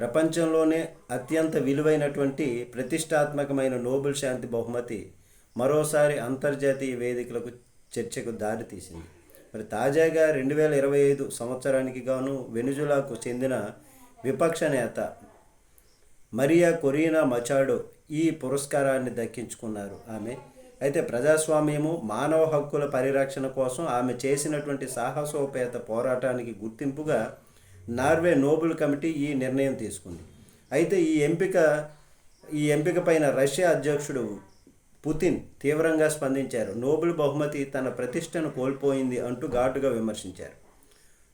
ప్రపంచంలోనే అత్యంత విలువైనటువంటి ప్రతిష్టాత్మకమైన నోబెల్ శాంతి బహుమతి మరోసారి అంతర్జాతీయ వేదికలకు చర్చకు దారితీసింది మరి తాజాగా రెండు వేల ఇరవై ఐదు సంవత్సరానికి గాను వెనుజులాకు చెందిన విపక్ష నేత మరియా కొరీనా మచాడో ఈ పురస్కారాన్ని దక్కించుకున్నారు ఆమె. అయితే ప్రజాస్వామ్యము మానవ హక్కుల పరిరక్షణ కోసం ఆమె చేసినటువంటి సాహసోపేత పోరాటానికి గుర్తింపుగా నార్వే నోబెల్ కమిటీ ఈ నిర్ణయం తీసుకుంది. అయితే ఈ ఎంపిక ఈ ఎంపిక పైన రష్యా అధ్యక్షుడు పుతిన్ తీవ్రంగా స్పందించారు. నోబెల్ బహుమతి తన ప్రతిష్టను కోల్పోయింది అంటూ ఘాటుగా విమర్శించారు.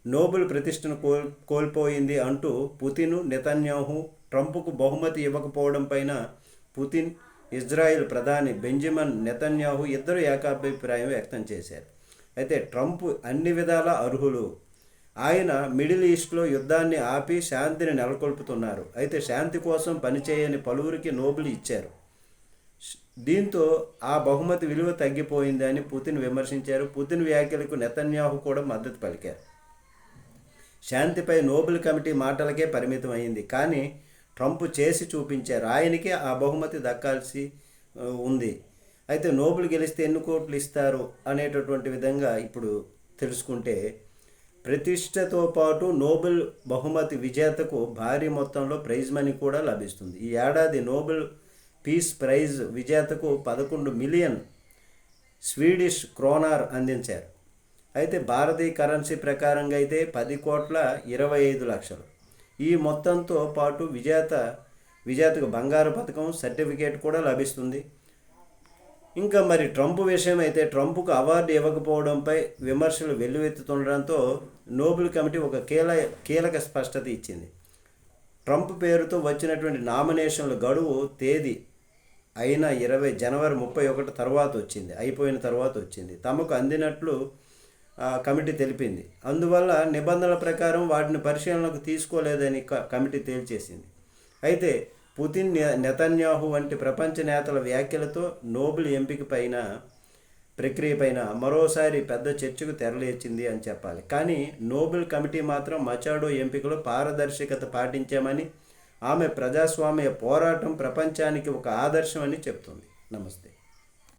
నోబెల్ ప్రతిష్టను కోల్ కోల్పోయింది అంటూ పుతిన్ నెతన్యాహు ట్రంప్కు బహుమతి ఇవ్వకపోవడం పైన పుతిన్ ఇజ్రాయెల్ ప్రధాని బెంజమిన్ నెతన్యాహు ఇద్దరు ఏకాభిప్రాయం వ్యక్తం చేశారు. అయితే ట్రంప్ అన్ని విధాల అర్హులు ఆయన మిడిల్ ఈస్ట్లో యుద్ధాన్ని ఆపి శాంతిని నెలకొల్పుతున్నారు. అయితే శాంతి కోసం పనిచేయని పలువురికి నోబుల్ ఇచ్చారు. దీంతో ఆ బహుమతి విలువ తగ్గిపోయిందని పుతిన్ విమర్శించారు. పుతిన్ వ్యాఖ్యలకు నెతన్యాహు కూడా మద్దతు పలికారు. శాంతిపై నోబెల్ కమిటీ మాటలకే పరిమితం అయింది కానీ ట్రంప్ చేసి చూపించారు. ఆయనకే ఆ బహుమతి దక్కాల్సి ఉంది. అయితే నోబెల్ గెలిస్తే ఎన్ని కోట్లు ఇస్తారు అనేటటువంటి విధంగా ఇప్పుడు తెలుసుకుంటే ప్రతిష్టతో పాటు నోబెల్ బహుమతి విజేతకు భారీ మొత్తంలో ప్రైజ్ మనీ కూడా లభిస్తుంది. ఈ ఏడాది నోబెల్ పీస్ ప్రైజ్ విజేతకు పదకొండు మిలియన్ స్వీడిష్ క్రోనార్ అందించారు. అయితే భారతీయ కరెన్సీ ప్రకారంగా అయితే పది కోట్ల ఇరవై ఐదు లక్షలు. ఈ మొత్తంతో పాటు విజేత విజేతకు బంగారు పథకం సర్టిఫికేట్ కూడా లభిస్తుంది. ఇంకా మరి ట్రంప్ విషయం అయితే ట్రంప్కు అవార్డు ఇవ్వకపోవడంపై విమర్శలు వెల్లువెత్తుతుండడంతో నోబెల్ కమిటీ ఒక కీల కీలక స్పష్టత ఇచ్చింది. ట్రంప్ పేరుతో వచ్చినటువంటి నామినేషన్ల గడువు తేదీ అయిన ఇరవై జనవరి ముప్పై ఒకటి తర్వాత వచ్చింది అయిపోయిన తర్వాత వచ్చింది. తమకు అందినట్లు కమిటీ తెలిపింది. అందువల్ల నిబంధనల ప్రకారం వాటిని పరిశీలనకు తీసుకోలేదని క- కమిటీ తేల్చేసింది. అయితే పుతిన్ నెతన్యాహు వంటి ప్రపంచ నేతల వ్యాఖ్యలతో నోబెల్ ఎంపిక పైన ప్రక్రియ పైన మరోసారి పెద్ద చర్చకు తెరలేచింది అని చెప్పాలి. కానీ నోబెల్ కమిటీ మాత్రం మచాడో ఎంపికలో పారదర్శకత పాటించామని ఆమె ప్రజాస్వామ్య పోరాటం ప్రపంచానికి ఒక ఆదర్శం అని చెప్తుంది. నమస్తే.